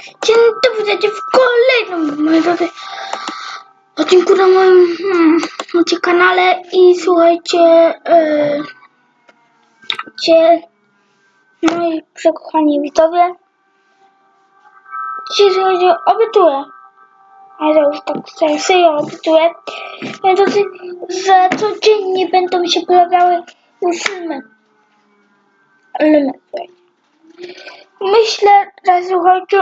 Dzień dobry, witajcie w kolejnym, moi drodzy, odcinku na moim hmm, kanale i słuchajcie, e, cie, moi przekochani widzowie, dzisiaj słuchajcie, obiecuję, ale to już tak serio obiecuję, moi drodzy, że codziennie będą się pojawiały już filmy, filmy. Myślę, że słuchajcie,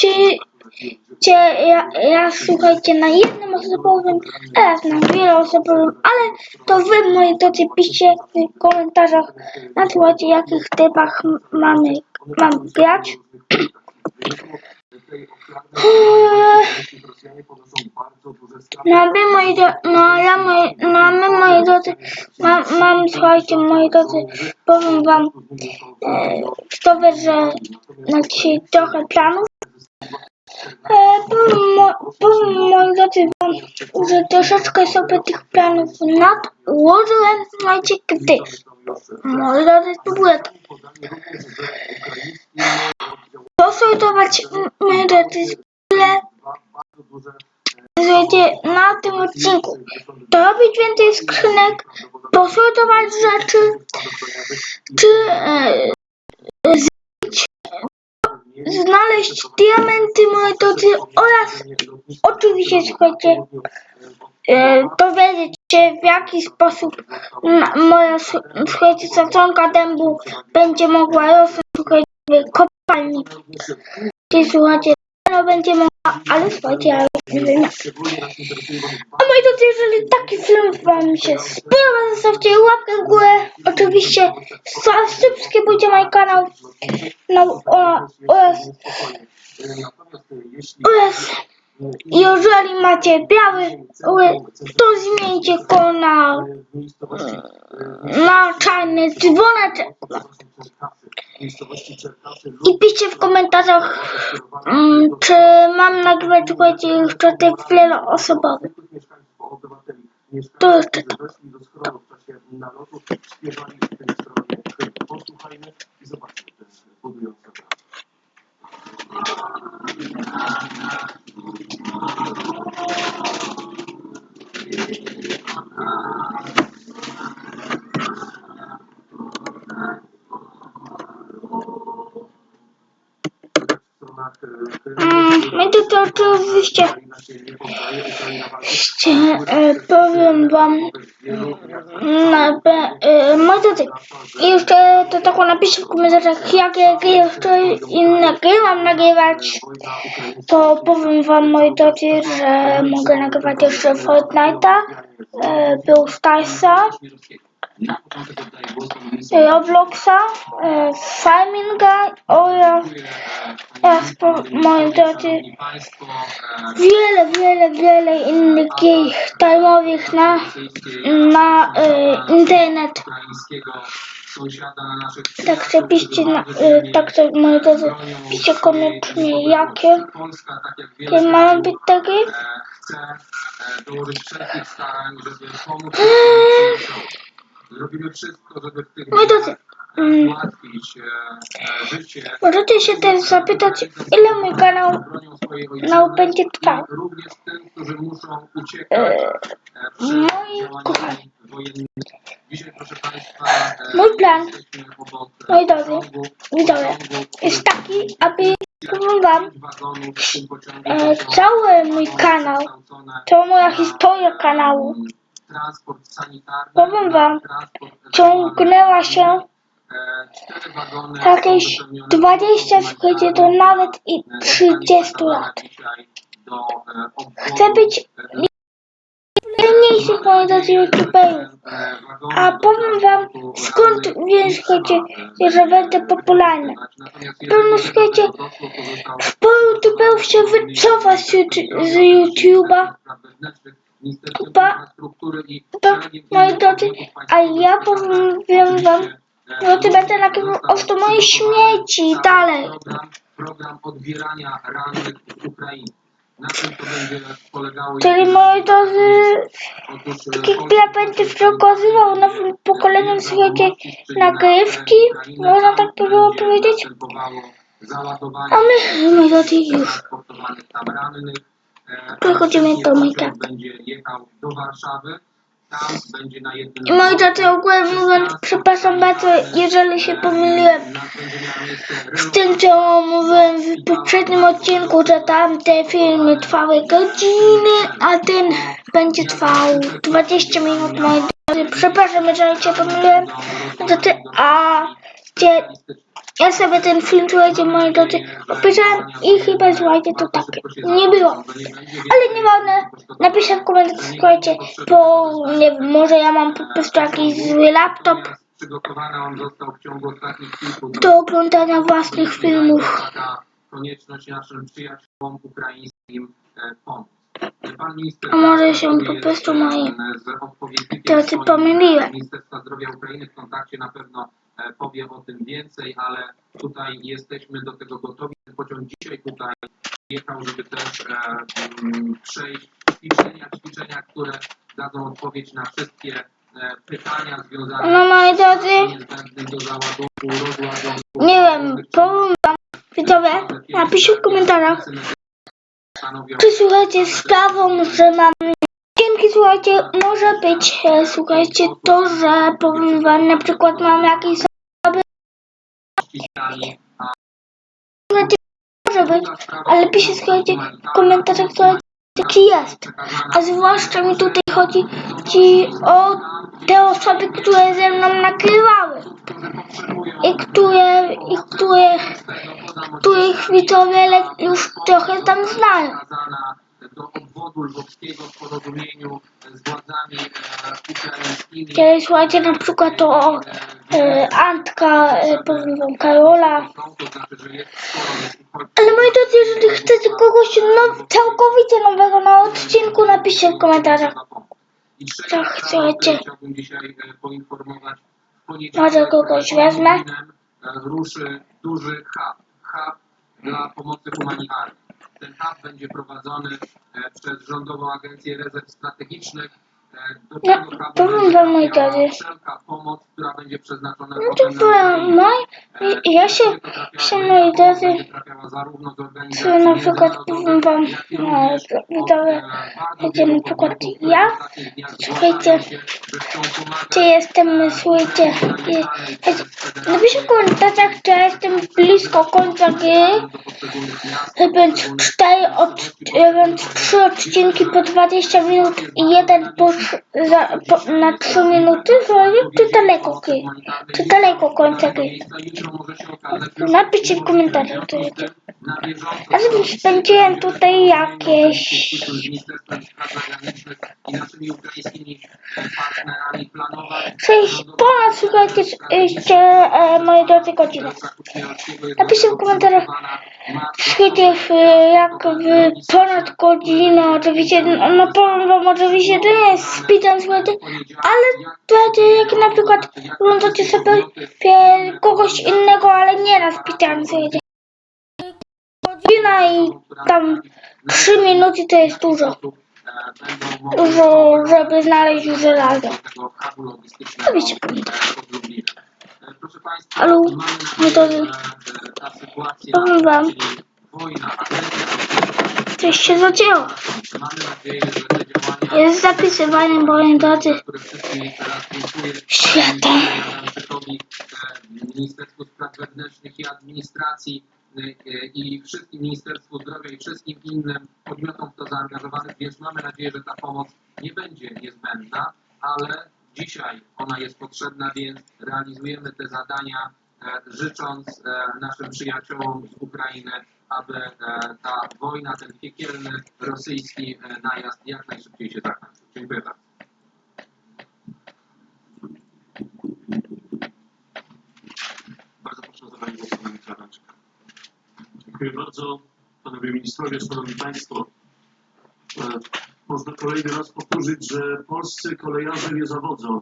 czy, ja, ja słuchajcie na jednym osobowym, teraz na wieloosobowym, ale to wy moi drodzy piszcie w komentarzach na słuchajcie jakich typach mamy, mam grać. No my moi no ja moi, no my moi drodzy, mam, mam słuchajcie moi drodzy, powiem wam, e, wie, że na dzisiaj trochę planów. E, powiem, powiem moi drodzy wam, że troszeczkę sobie tych planów nadłożyłem, słuchajcie, gdyż, moi drodzy, spróbuję to posortować, m, moi drodzy, ile Słuchajcie, na tym odcinku. Dorobić więcej skrzynek, posortować rzeczy, czy e, zbić, znaleźć diamenty, drodzy, oraz oczywiście, słuchajcie, e, dowiedzieć się, w jaki sposób moja, słuchajcie, sadzonka dębu będzie mogła rosnąć, kopalni. Czyli słuchajcie, no będzie mogła, ale słuchajcie, ja już nie wiem jak. A moi drodzy, jeżeli taki film Wam się spodoba, zostawcie łapkę w górę. Oczywiście subskrybujcie mój kanał no, o, oraz, oraz jeżeli macie biały to zmieńcie go na, na czarny dzwoneczek. I piszcie w komentarzach, mm, czy mam nagrywać, jeszcze tych wieloosobowych. To jeszcze tak. Posłuchajmy Mm, no to, oczywiście e, powiem wam, na, e, moi drodzy, i jeszcze to taką napiszcie w komentarzach, jakie, jakie jeszcze inne gry mam nagrywać, to powiem wam, moi drodzy, że mogę nagrywać jeszcze Fortnite'a, e, Brawl Starsa, Robloxa, e, Farminga oraz, oraz po, moi drodzy, wiele, wiele, wiele innych gier darmowych na, na e, internet. Także piszcie, na, e, także moi drodzy, piszcie koniecznie jakie, jakie mają być gry. Chcę e, dołożyć wszelkich starań, żeby pomóc. Zrobimy wszystko, żeby w tych drodzy, mm, ułatwić e, e, życie. możecie się też zapytać, ile mój kanał bronią no, będzie trwał. Również tym, którzy muszą uciekać Eee, e, przed moi działaniami wojennymi. Dzisiaj, proszę Państwa, e, Mój plan, jesteśmy obok e, moi drodzy, widzowie, jest taki, aby powiem wam, pięć wagonów w tym pociągu e, cały mój kanał, przekształcone to moja historia kanału, transport sanitarny, powiem wam, transport ciągnęła się e, wagony jakieś są wypełnione 20, słuchajcie, do nawet i 30 lat. Chcę być najmniejszych moi drodzy youtuberów. A powiem wam, skąd słuchajcie, że będę popularny. Pewno, słuchajcie, Sporo youtuberów się wycofa z YouTube'a, Ba- to, moi drodzy, a ja powiem wam, że ty będę nagrywał oto moje śmieci i dalej. Program, program odbierania rannych z Ukrainy. Na czym to będzie polegało? Czyli moi drodzy, e, tak jakby ja będę przekazywał nowym pokoleniom, słuchajcie, nagrywki, można tak by było powiedzieć. A my, moi drodzy, już Przechodzimy do Mojka. pociąg będzie jechał do Warszawy. Moi drodzy, ogólnie mówiąc, przepraszam bardzo, jeżeli się pomyliłem z tym, co mówiłem w poprzednim odcinku, że tamte filmy trwały godziny, a ten będzie trwał 20 minut, moi drodzy. Przepraszam, jeżeli się pomyliłem. A gdzie ja sobie ten film, słuchajcie, moi drodzy, opisałem i chyba, słuchajcie, to tak nie było. Ale nieważne, napiszę w komentarzu, słuchajcie, bo nie wiem, może ja mam po prostu jakiś zły laptop do oglądania własnych filmów. Konieczność naszym przyjaciołom ukraińskim pomóc. A może się po prostu moi drodzy pomyliłem. Ministerstwa Zdrowia Ukrainy w kontakcie na pewno powie o tym więcej, ale tutaj jesteśmy do tego gotowi. Pociąg dzisiaj tutaj jechał, żeby też e, mm, przejść ćwiczenia, ćwiczenia, które dadzą odpowiedź na wszystkie e, pytania związane No moi drodzy, z niezbędnym do załadunku, rozładunku. nie wiem, powiem wam, widzowie, napiszcie w komentarzach, czy słuchajcie, sprawą, że mam dzięki, słuchajcie, może być, e, słuchajcie, to, że powiem wam, na przykład mam jakiś a słuchajcie, może być, ale piszcie, słuchajcie, w komentarzach, słuchajcie, czy jest. A zwłaszcza mi tutaj chodzi ci o te osoby, które ze mną nagrywały i które, i które, których widzowie już trochę tam znają. Obwodu lwowskiego w porozumieniu z władzami e, ukraińskimi. Kiedy słuchajcie na przykład o e, Antka, e, powiem Karola. Znaczy. Ale moi drodzy, jeżeli chcecie kogoś now, całkowicie nowego na odcinku, napiszcie w komentarzach. Trzecią Tak, Chciałbym dzisiaj e, Może kogoś wezmę? Ruszy duży hub, hub dla pomocy humanitarnej. Ten hub będzie prowadzony e, przez Rządową Agencję Rezerw Strategicznych. E, hubu powiem będzie wam, moi trafiała drodzy. Wszelka pomoc, która będzie przeznaczona No to powiem, moi, ja się, się drodzy, co na przykład powiem wam, e, widzowie, wiecie, na przykład ja, słuchajcie, czy jestem, słuchajcie, je- napiszcie w komentarzach, czy ja jestem blisko końca gry, więc cztery, od, więc trzy odcinki po 20 minut i jeden po, za, po, na 3 minuty, słuchajcie, czy daleko czy daleko końca gry. Napiszcie w komentarzach, co wiecie. Spędziłem tutaj jakieś sześć, ponad, słuchajcie, jeszcze, e, moi drodzy, godziny. Napiszcie w komentarzach, Słuchajcie, w, jak w ponad godzinę, oczywiście, no, powiem wam oczywiście, to nie jest speedrun, słuchajcie, ale słuchajcie, jak na przykład oglądacie sobie pie- kogoś innego, ale nie na speedrun, słuchajcie. Godzina i tam trzy minuty to jest dużo. Dużo, żeby znaleźć żelazo. Proszę Państwa, Halo, mamy no to- Powiem wam. Coś się działania Jest zapisywanie, dziękuję. Świata. Ministerstwu Spraw Wewnętrznych i Administracji i wszystkim Ministerstwu Zdrowia i wszystkim innym podmiotom w to zaangażowanych, więc mamy nadzieję, że ta pomoc nie będzie niezbędna, ale dzisiaj ona jest potrzebna, więc realizujemy te zadania, e, życząc e, naszym przyjaciołom z Ukrainy, aby e, ta wojna, ten piekielny rosyjski e, najazd jak najszybciej się zakończył. Dziękuję bardzo. Bardzo proszę o zabranie głosu ministra. Dziękuję bardzo. Panowie ministrowie, szanowni państwo. E, Można kolejny raz powtórzyć, że polscy kolejarze nie zawodzą.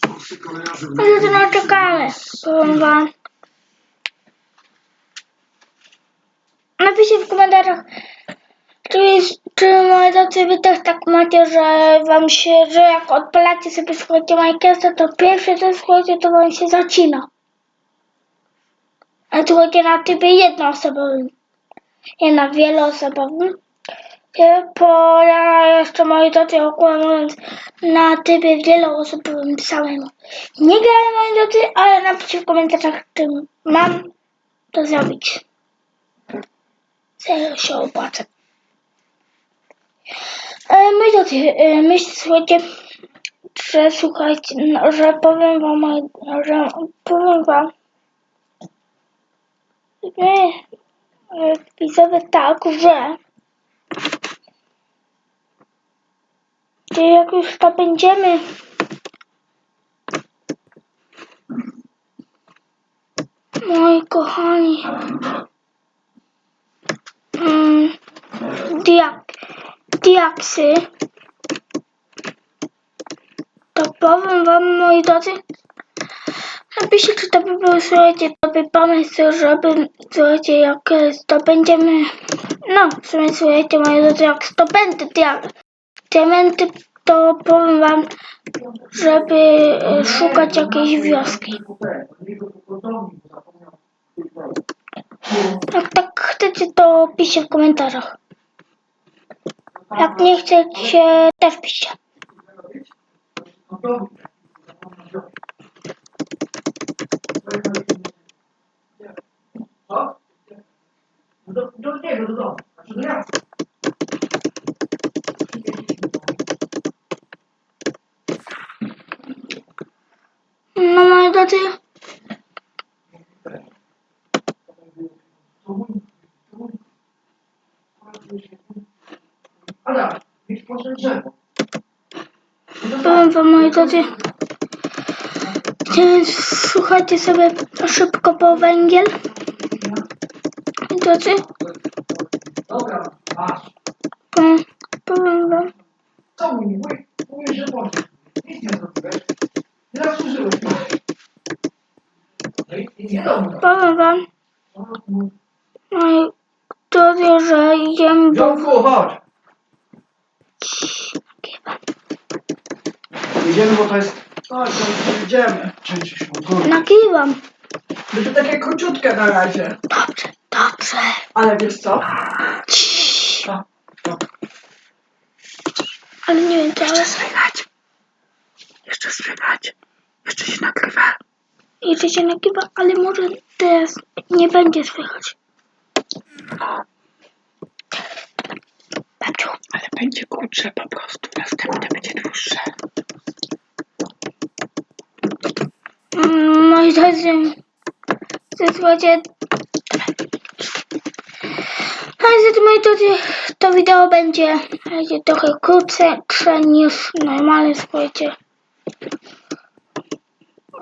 Polscy kolejarze ale to na czekamy, powiem wam. Napiszcie w komentarzach, czy, jest, czy moi drodzy wy też tak macie, że wam się, że jak odpalacie sobie słuchajcie Minecrafta, to pierwsze co słuchajcie, to wam się zacina. A tu chodzi na trybie jednoosobowym. Nie na wieloosobowym. E, Po ja jeszcze moi drodzy okłamując na trybie wieloosobowym samemu. Nie grałem moi drodzy, ale napiszcie w komentarzach, czym mam to zrobić. Serio się opłaca. E, moi drodzy, e, myślę, słuchajcie, że słuchajcie, no, że powiem wam, że powiem wam, e, widzowie tak, że jak już to będziemy moi kochani mm, diak, diaksy to powiem wam moi drodzy napiszcie czy to by był słuchajcie dobry pomysł żeby słuchajcie jak e, zdobędziemy no w sumie słuchajcie moi drodzy jak zdobędę diak, diamenty to powiem wam żeby e, szukać jakiejś wioski. Jak tak chcecie to piszcie w komentarzach. Jak nie chcecie też piszcie Co? Do, do niego, do domu. Znaczy do ja. Drzewo. Powiem wam moi drodzy, szukajcie sobie szybko po węgiel. Drodzy, Dobra, masz. po- powiem wam, Co mówi? Mój, mówisz, że możesz. Nic nie zrobiłeś. Nie zasłużyłeś. No i, i nie dobrze. Powiem wam, drodzy, że jem. Dziąku, chodź. Idziemy, bo to jest... Chodź, Dziąku, idziemy. Cześć, spokojnie. Nagrywam. Będzie takie króciutkie na razie. Dobrze, dobrze. Ale wiesz co? Ciii. A, to. Ale nie wiem, co ale słychać. Jeszcze słychać. Jeszcze się nagrywa. Jeszcze się nagrywa, ale może teraz nie będzie słychać. Babciu, Ale będzie krótsze po prostu. Następne będzie dłuższe. Mm, moi drodzy, słuchajcie, Słuchajcie, moi drodzy, to wideo będzie będzie trochę krótsze niż normalnie, słuchajcie.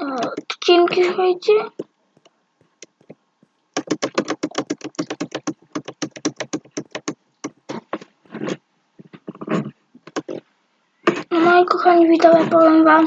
Odcinki, słuchajcie. No moi kochani widzowie, powiem wam,